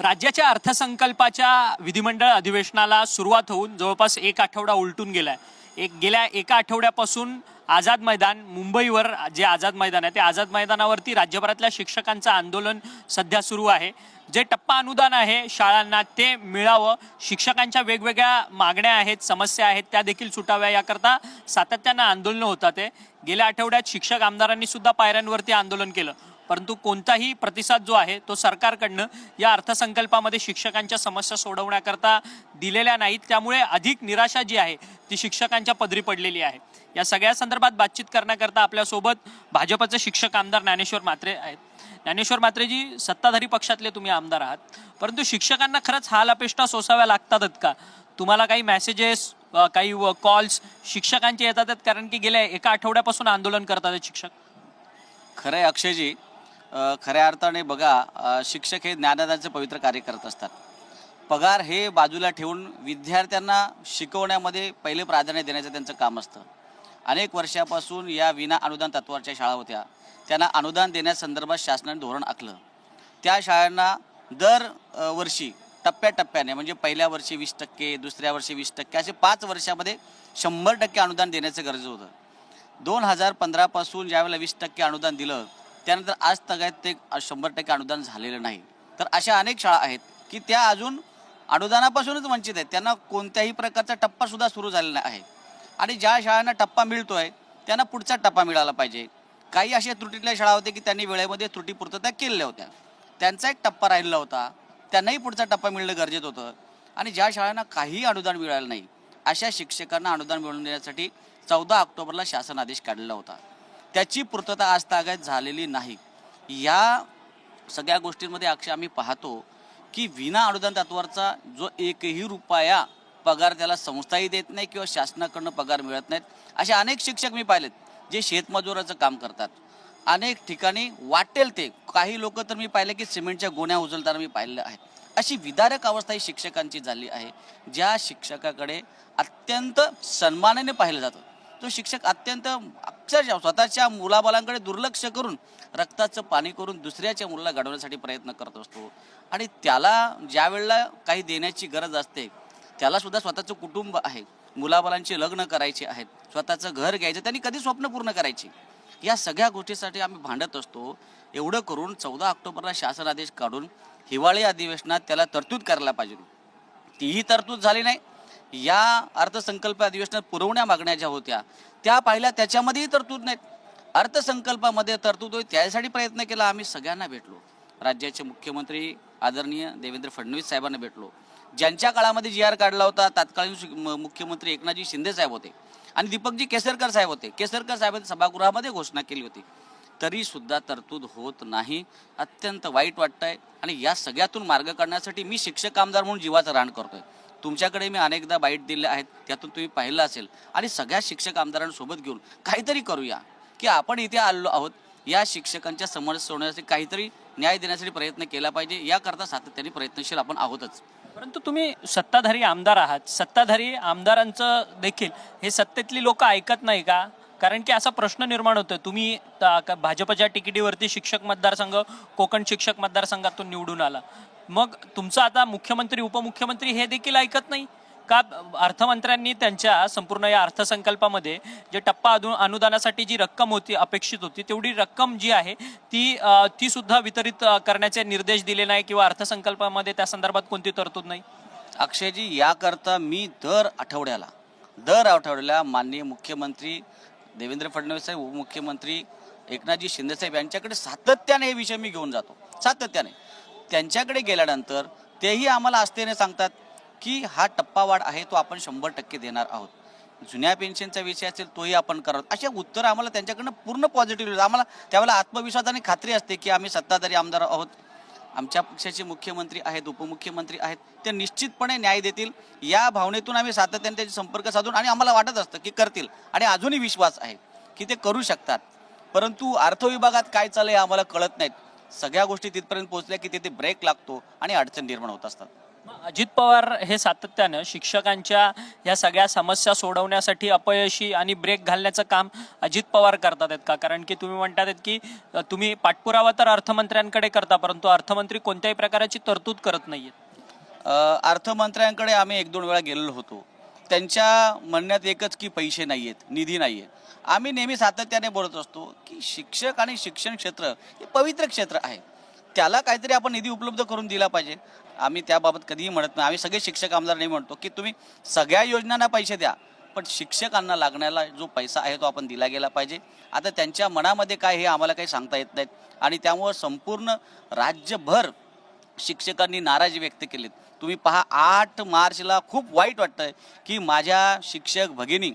राज्याच्या अर्थसंकल्पाच्या विधिमंडळ अधिवेशनाला सुरुवात होऊन जवळपास एक आठवडा उलटून गेलाय. एक गेल्या एका आठवड्यापासून आझाद मैदान मुंबईवर जे आझाद मैदान आहे ते आझाद मैदानावरती राज्यभरातल्या शिक्षकांचं आंदोलन सध्या सुरू आहे. जे टप्पा अनुदान आहे शाळांना ते मिळावं. शिक्षकांच्या वेगवेगळ्या मागण्या आहेत समस्या आहेत त्या देखील सुटाव्या. याकरता सातत्यानं आंदोलनं होतात आहे गेल्या आठवड्यात शिक्षक आमदारांनी सुद्धा पायऱ्यांवरती आंदोलन केलं. परंतु कोणताही प्रतिसाद जो आहे तो सरकारकडनं या अर्थसंकल्पामध्ये शिक्षकांच्या समस्या सोडवण्याकरता दिलेल्या नाहीत. त्यामुळे अधिक निराशा जी आहे ती शिक्षकांच्या पदरी पडलेली आहे. या सगळ्या संदर्भात बातचीत करण्याकरता आपल्यासोबत भाजपचे शिक्षक आमदार ज्ञानेश्वर मात्रे आहेत. ज्ञानेश्वर मात्रेजी सत्ताधारी पक्षातले तुम्ही आमदार आहात. परंतु शिक्षकांना खरंच हाल अपेष्टा सोसाव्या लागतातच का? तुम्हाला काही मेसेजेस काही कॉल्स शिक्षकांचे येतात कारण की गेल्या एका आठवड्यापासून आंदोलन करतात शिक्षक. खरं आहे अक्षयजी खऱ्या अर्थाने बघा शिक्षक हे ज्ञानदानाचे पवित्र कार्य करत असतात. पगार हे बाजूला ठेवून विद्यार्थ्यांना शिकवण्यामध्ये पहिले प्राधान्य देण्याचं त्यांचं काम असतं. अनेक वर्षापासून या विना अनुदान तत्वाच्या शाळा होत्या. त्यांना अनुदान देण्यासंदर्भात शासनाने धोरण आखलं. त्या शाळांना दर वर्षी टप्प्याटप्प्याने म्हणजे पहिल्या वर्षी वीस टक्के दुसऱ्या वर्षी वीस टक्के असे पाच वर्षामध्ये शंभर टक्के अनुदान देण्याचं गरजेचं होतं. दोन हजार पंधरापासून ज्यावेळेला वीस टक्के अनुदान दिलं त्यानंतर आज तगायत ते शंभर टक्के अनुदान झालेलं नाही. तर अशा अनेक शाळा आहेत की त्या अजून अनुदानापासूनच वंचित आहेत. त्यांना कोणत्याही प्रकारचा टप्पा सुद्धा सुरू झालेला आहे. आणि ज्या शाळांना टप्पा मिळतोय त्यांना पुढचा टप्पा मिळाला पाहिजे. काही अशा त्रुटीतल्या शाळा होत्या की त्यांनी वेळेमध्ये त्रुटी पूर्तता केलेल्या होत्या. त्यांचा एक टप्पा राहिलेला होता. त्यांनाही पुढचा टप्पा मिळणं गरजेचं होतं. आणि ज्या शाळांना काही अनुदान मिळालं नाही अशा शिक्षकांना अनुदान मिळवून देण्यासाठी चौदा ऑक्टोबरला शासन आदेश काढलेला होता. त्याची पूर्तता आज तागायत झालेली नाही. या सगळ्या गोष्टींमध्ये अक्षय आम्ही पाहतो की विना अनुदान तत्वावरचा जो एकही रुपया पगार त्याला संस्थाही देत नाही किंवा शासनाकडनं पगार मिळत नाहीत असे अनेक शिक्षक मी पाहिलेत जे शेतमजुराचं काम करतात. अनेक ठिकाणी वाटेल ते. काही लोक तर मी पाहिले की सिमेंटच्या गोण्या उचलताना मी पाहिलेलं आहे अशी विदारक अवस्था ही शिक्षकांची झाली आहे. ज्या शिक्षकाकडे अत्यंत सन्मानाने पाहिलं जातं. तो शिक्षक अत्यंत अक्षरशः स्वतःच्या मुलाबालांकडे दुर्लक्ष करून रक्ताचं पाणी करून दुसऱ्याच्या मुलाला घडवण्यासाठी प्रयत्न करत असतो. आणि त्याला ज्या वेळेला काही देण्याची गरज असते त्याला सुद्धा स्वतःचं कुटुंब आहे. मुलाबालांचे लग्न करायचे आहेत स्वतःचं घर घ्यायचं त्यांनी कधी स्वप्न पूर्ण करायची? या सगळ्या गोष्टीसाठी आम्ही भांडत असतो. एवढं करून चौदा ऑक्टोबरला शासन आदेश काढून हिवाळी अधिवेशनात त्याला तरतूद करायला पाहिजे. तीही तरतूद झाली नाही. या अर्थसंकल्प अधिवेशनात पुरवण्या मागण्या ज्या होत्या त्या पाहिल्या त्याच्यामध्येही तरतूद नाहीत. अर्थसंकल्पामध्ये तरतूद होईल त्यासाठी प्रयत्न केला आम्ही सगळ्यांना भेटलो. राज्याचे मुख्यमंत्री आदरणीय देवेंद्र फडणवीस साहेबांना भेटलो. ज्यांच्या काळामध्ये जी आर काढला होता तत्कालीन मुख्यमंत्री एकनाथजी शिंदे साहेब होते आणि दीपकजी केसरकर साहेब होते. केसरकर साहेबांनी सभागृहामध्ये घोषणा केली होती. तरी सुद्धा तरतूद होत नाही. अत्यंत वाईट वाटतंय आणि या सगळ्यातून मार्ग काढण्यासाठी मी शिक्षक आमदार म्हणून जीवाचं रान करतोय. तुमच्याकडे मी अनेकदा बाईट दिले आहेत त्यातून तुम्ही पाहिलं असेल. आणि सगळ्या शिक्षक आमदारांसोबत घेऊन काहीतरी करूया की आपण इथे आलो आहोत या शिक्षकांच्या समस्या सोडवण्यासाठी काहीतरी न्याय देण्यासाठी प्रयत्न केला पाहिजे याकरता सातत्याने प्रयत्नशील आपण आहोतच. परंतु तुम्ही सत्ताधारी आमदार आहात. सत्ताधारी आमदारांचं देखील हे सत्तेतली लोक ऐकत नाही का? कारण की असा प्रश्न निर्माण होतो तुम्ही भाजपच्या तिकिटीवरती शिक्षक मतदारसंघ कोकण शिक्षक मतदारसंघातून निवडून आला. मग तुमचं आता मुख्यमंत्री उपमुख्यमंत्री हे देखील ऐकत नाही? का अर्थमंत्र्यांनी त्यांच्या संपूर्ण या अर्थसंकल्पामध्ये जे टप्पा अनु अनुदानासाठी जी रक्कम होती अपेक्षित होती तेवढी रक्कम जी आहे ती ती सुद्धा वितरित करण्याचे निर्देश दिले नाही किंवा अर्थसंकल्पामध्ये त्या संदर्भात कोणती तरतूद नाही? अक्षयजी याकरता मी दर आठवड्याला दर आठवड्याला माननीय मुख्यमंत्री देवेंद्र फडणवीस साहेब उपमुख्यमंत्री एकनाथजी शिंदेसाहेब यांच्याकडे सातत्याने हे विषय मी घेऊन जातो. सातत्याने. त्यांच्याकडे गेल्यानंतर तेही आम्हाला आस्थेने सांगतात की हा टप्पावाढ आहे तो आपण शंभर टक्के देणार आहोत. जुन्या पेन्शनचा विषय असेल तोही आपण करत अशा उत्तर आम्हाला त्यांच्याकडनं पूर्ण पॉझिटिव्ह आम्हाला त्यावेळेला आत्मविश्वास आणि खात्री असते की आम्ही सत्ताधारी आमदार आहोत. आमच्या पक्षाचे मुख्यमंत्री आहेत उपमुख्यमंत्री आहेत ते निश्चितपणे न्याय देतील. या भावनेतून आम्ही सातत्याने त्याचे संपर्क साधून आणि आम्हाला वाटत असतं की करतील. आणि अजूनही विश्वास आहे की ते करू शकतात. परंतु अर्थविभागात काय चाललं हे आम्हाला कळत नाहीत. सगळ्या गोष्टी तिथपर्यंत पोहोचल्या की तिथे ब्रेक लागतो आणि अडचण निर्माण होत असतात. अजित पवार हे सातत्यानं शिक्षकांच्या या सगळ्या समस्या सोडवण्यासाठी अपयशी आणि ब्रेक घालण्याचं काम अजित पवार करतात आहेत का? कारण की तुम्ही म्हणतात आहेत की तुम्ही पाठपुरावा तर अर्थमंत्र्यांकडे करता परंतु अर्थमंत्री कोणत्याही प्रकारची तरतूद करत नाहीयेत. अर्थमंत्र्यांकडे आम्ही एक दोन वेळा गेलेलो होतो. त्यांच्या म्हणण्यात एकच की पैसे नाही आहेत निधी नाही आहे आम्ही नेहमी सातत्याने बोलत असतो की शिक्षक आणि शिक्षण क्षेत्र हे पवित्र क्षेत्र आहे. त्याला काहीतरी आपण निधी उपलब्ध करून दिला पाहिजे. आम्ही त्याबाबत कधीही म्हणत नाही. आम्ही सगळे शिक्षक आमदार नाही म्हणतो की तुम्ही सगळ्या योजनांना पैसे द्या पण शिक्षकांना लागण्याला जो पैसा आहे तो आपण दिला गेला पाहिजे. आता त्यांच्या मनामध्ये काय हे आम्हाला काही सांगता येत नाहीत. आणि त्यामुळं संपूर्ण राज्यभर शिक्षकांनी नाराजी व्यक्त केलीत. तुम्ही पहा आठ मार्चला खूप वाईट वाटतंय की माझ्या शिक्षक भगिनी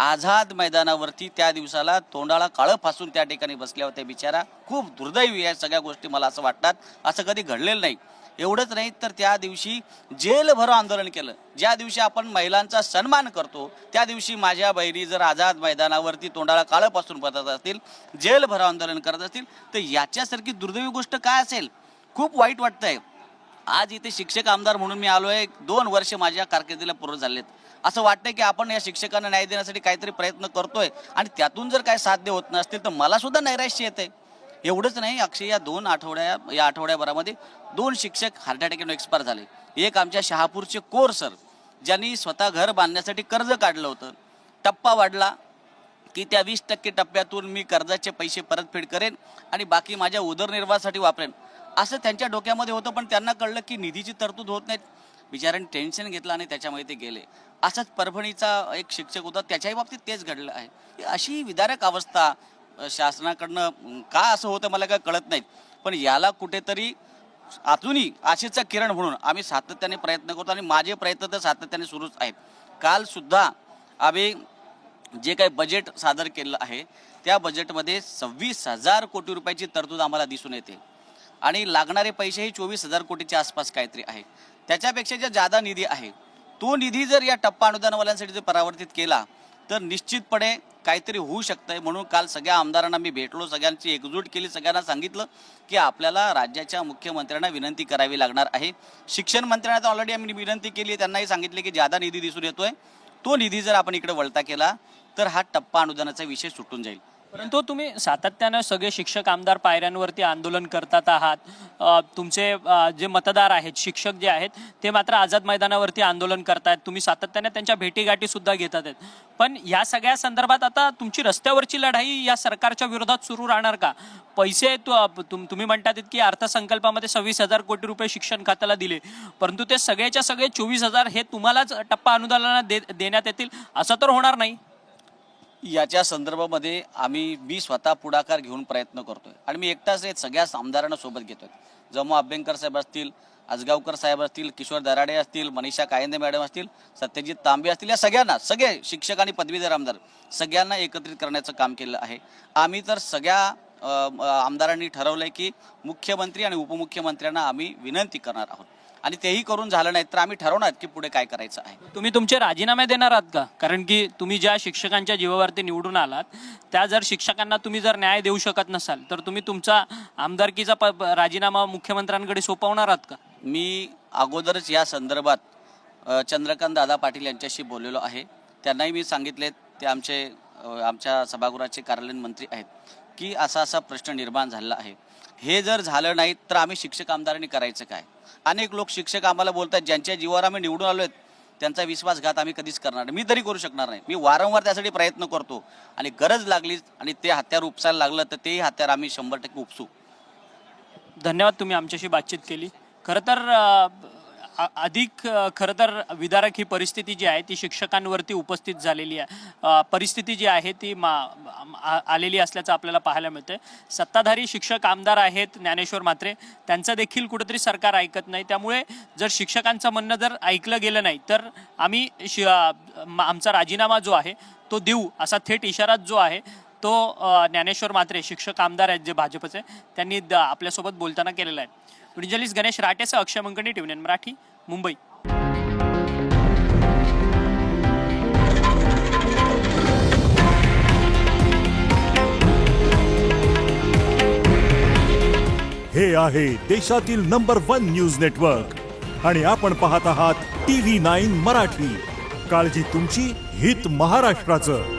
आझाद मैदानावरती त्या दिवसाला तोंडाला काळं फासून त्या ठिकाणी बसल्या होत्या बिचारा. खूप दुर्दैवी या सगळ्या गोष्टी मला असं वाटतात. असं कधी घडलेलं नाही. एवढंच नाही तर त्या दिवशी जेलभरो आंदोलन केलं. ज्या दिवशी आपण महिलांचा सन्मान करतो त्या दिवशी माझ्या बहिणी जर आझाद मैदानावरती तोंडाला काळं पासून बसत असतील जेलभरो आंदोलन करत असतील तर याच्यासारखी दुर्दैवी गोष्ट काय असेल? खूप वाईट वाटतंय. आज इथे शिक्षक आमदार म्हणून मी आलो आहे दोन वर्ष माझ्या कारकिर्दीला पूर्ण झालेत. असं वाटतंय की आपण या शिक्षकांना न्याय देण्यासाठी काहीतरी प्रयत्न करतोय आणि त्यातून जर काय साध्य होत नसतील तर मला सुद्धा नैराश्य येते एवढंच नाही अक्षय या दोन आठवड्या या आठवड्याभरामध्ये दोन शिक्षक हार्ट अटॅकने एक्सपायर झाले. एक आमच्या शहापूरचे कोर सर ज्यांनी स्वतः घर बांधण्यासाठी कर्ज काढलं होतं. टप्पा वाढला की त्या वीस टक्के टप्प्यातून मी कर्जाचे पैसे परतफेड करेन आणि बाकी माझ्या उदरनिर्वाहासाठी वापरेन. असं त्यांच्या डोक्यामध्ये होतं पण त्यांना कळलं की निधीची तरतूद होत नाहीत. बिचाऱ्यांनी टेन्शन घेतलं आणि त्याच्यामध्ये ते गेले. असंच परभणीचा एक शिक्षक होता त्याच्याही बाबतीत तेच घडलं आहे. अशी विदारक अवस्था शासनाकडनं का असं होतं मला काय कळत नाहीत. पण याला कुठेतरी अजूनही आशेचा किरण म्हणून आम्ही सातत्याने प्रयत्न करतो आणि माझे प्रयत्न तर सातत्याने सुरूच आहेत. कालसुद्धा आम्ही जे काही बजेट सादर केलं आहे त्या बजेटमध्ये सव्वीस हजार कोटी रुपयाची तरतूद आम्हाला दिसून येते. आणि लागणारे पैसेही चोवीस हजार कोटीच्या आसपास काहीतरी आहे. त्याच्यापेक्षा ज्या जादा निधी आहे तो निधी जर या टप्पा अनुदानवाल्यांसाठी जर परावर्तित केला तर निश्चितपणे काहीतरी होऊ शकतंय. म्हणून काल सगळ्या आमदारांना मी भेटलो सगळ्यांची एकजूट केली सगळ्यांना सांगितलं की आपल्याला राज्याच्या मुख्यमंत्र्यांना विनंती करावी लागणार आहे. शिक्षण मंत्र्यांना तर ऑलरेडी आम्ही विनंती केली आहे. त्यांनाही सांगितले की जादा निधी दिसून येतोय. तो निधी जर आपण इकडे वळता केला तर हा टप्पा अनुदानाचा विषय सुटून जाईल. परंतु तुम्ही सातत्यानं सगळे शिक्षक आमदार पायऱ्यांवरती आंदोलन करतात आहात. तुमचे जे मतदार आहेत शिक्षक जे आहेत ते मात्र आझाद मैदानावरती आंदोलन करतायत. तुम्ही सातत्याने त्यांच्या भेटीगाठी सुद्धा घेतात आहेत. पण या सगळ्या संदर्भात आता तुमची रस्त्यावरची लढाई या सरकारच्या विरोधात सुरू राहणार का? पैसे तु- तुम- तुम्ही म्हणतात की अर्थसंकल्पामध्ये सव्वीस हजार कोटी रुपये शिक्षण खात्याला दिले. परंतु ते सगळ्याच्या सगळे चोवीस हजार हे तुम्हालाच टप्पा अनुदानाला दे देण्यात येतील? असं तर होणार नाही. याच्या संदर्भामध्ये आम्ही मी स्वतः पुढाकार घेऊन प्रयत्न करतोय. आणि मी एकटाच एक सगळ्याच आमदारांना सोबत घेतोय. जमू अभ्यंकर साहेब असतील आजगावकर साहेब असतील किशोर दराडे असतील मनीषा कायंदे मॅडम असतील सत्यजित तांबे असतील या सगळ्यांना सगळे शिक्षक आणि पदवीधर आमदार सगळ्यांना एकत्रित करण्याचं काम केलं आहे. आम्ही तर सगळ्या आमदारांनी ठरवलं आहे की मुख्यमंत्री आणि उपमुख्यमंत्र्यांना आम्ही विनंती करणार आहोत. आणि तेही करून झालं नाही तर आम्ही ठरवणार की पुढे काय करायचं आहे. तुम्ही तुमचे राजीनामे देणार आहात का? कारण की तुम्ही ज्या शिक्षकांच्या जीवावरती निवडून आलात त्या जर शिक्षकांना तुम्ही जर न्याय देऊ शकत नसाल तर तुम्ही तुमचा आमदारकीचा राजीनामा मुख्यमंत्र्यांकडे सोपवणार आहात का? मी अगोदरच या संदर्भात चंद्रकांत दादा पाटील यांच्याशी बोललेलो आहे. त्यांनाही मी सांगितले ते आमचे आमच्या सभागृहाचे कार्यालयीन मंत्री आहेत की असा असा प्रश्न निर्माण झालेला आहे. हे जर झालं नाही तर आम्ही शिक्षक आमदारांनी करायचं काय? अनेक लोक शिक्षक आम्हाला बोलतात ज्यांच्या जीवावर आम्ही निवडून आलो आहेत त्यांचा विश्वासघात आम्ही कधीच करणार नाही. मी तरी करू शकणार नाही. मी वारंवार त्यासाठी प्रयत्न करतो. आणि गरज लागली आणि ते हत्यार उपसायला लागलं तर तेही हत्यार आम्ही शंभर टक्के उपसू. धन्यवाद तुम्ही आमच्याशी बातचीत केली. खरं तर अधिक खरं तर विदारक ही परिस्थिती जी आहे ती शिक्षकांवरती उपस्थित झालेली आहे. परिस्थिती जी आहे ती मा आ- आलेली असल्याचं आपल्याला पाहायला मिळतंय. सत्ताधारी शिक्षक आमदार आहेत ज्ञानेश्वर मात्रे त्यांचं देखील कुठंतरी सरकार ऐकत नाही. त्यामुळे जर शिक्षकांचं म्हणणं जर ऐकलं गेलं नाही तर आम्ही शि- आमचा राजीनामा जो आहे तो देऊ असा थेट इशारा जो आहे तो ज्ञानेश्वर मात्रे शिक्षक आमदार आहेत जे भाजपचे त्यांनी द- आपल्यासोबत बोलताना केलेला आहे. व्हिडिओ गणेश राटेसह अक्षय मंकणी टीव्ही मराठी मुंबई. हे आहे देशातील नंबर वन न्यूज नेटवर्क. आणि आपण पाहत आहात टीव्ही नाईन मराठी. काळजी तुमची हित महाराष्ट्राचं.